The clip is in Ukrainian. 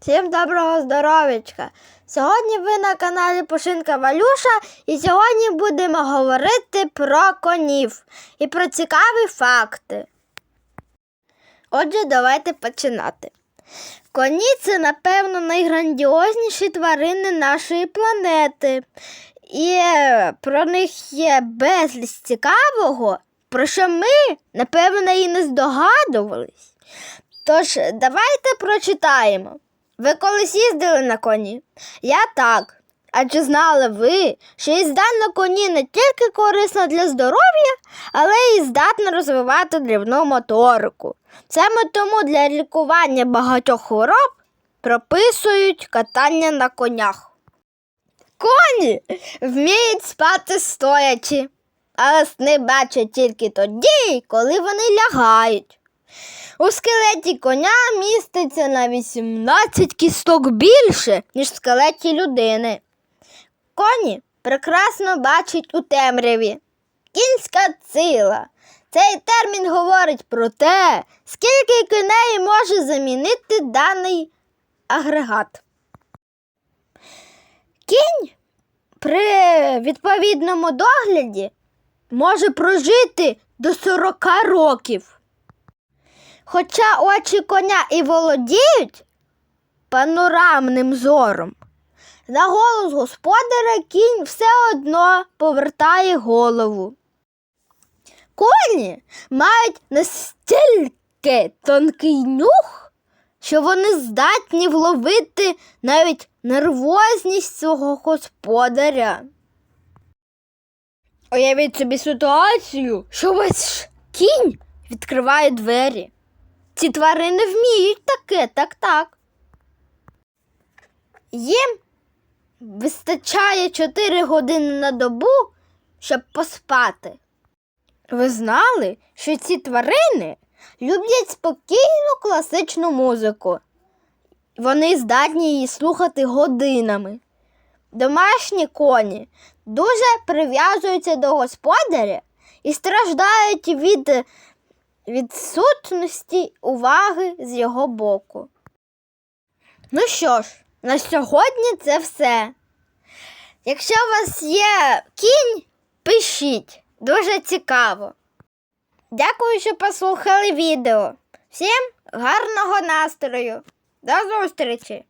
Всім доброго здоров'ячка! Сьогодні ви на каналі Пушинка Валюша і сьогодні будемо говорити про конів і про цікаві факти. Отже, давайте починати. Коні це, напевно, найграндіозніші тварини нашої планети. І про них є безліч цікавого, про що ми, напевно, і не здогадувались. Тож, давайте прочитаємо. Ви колись їздили на коні? Я так. А чи знали ви, що їзда на коні не тільки корисна для здоров'я, але й здатна розвивати дрібну моторику. Саме тому для лікування багатьох хвороб прописують катання на конях. Коні вміють спати стоячи, але сни бачать тільки тоді, коли вони лягають. У скелеті коня міститься на 18 кісток більше, ніж в скелеті людини. Коні прекрасно бачать у темряві. Кінська сила. Цей термін говорить про те, скільки коней може замінити даний агрегат. Кінь при відповідному догляді може прожити до 40 років. Хоча очі коня і володіють панорамним зором, на голос господаря кінь все одно повертає голову. Коні мають настільки тонкий нюх, що вони здатні вловити навіть нервозність свого господаря. Уявіть собі ситуацію, що весь кінь відкриває двері. Ці тварини вміють таке, так так. Їм вистачає 4 години на добу, щоб поспати. Ви знали, що ці тварини люблять спокійну класичну музику. Вони здатні її слухати годинами. Домашні коні дуже прив'язуються до господаря і страждають від відсутності уваги з його боку. Ну що ж, на сьогодні це все. Якщо у вас є кінь, пишіть. Дуже цікаво. Дякую, що послухали відео. Всім гарного настрою. До зустрічі!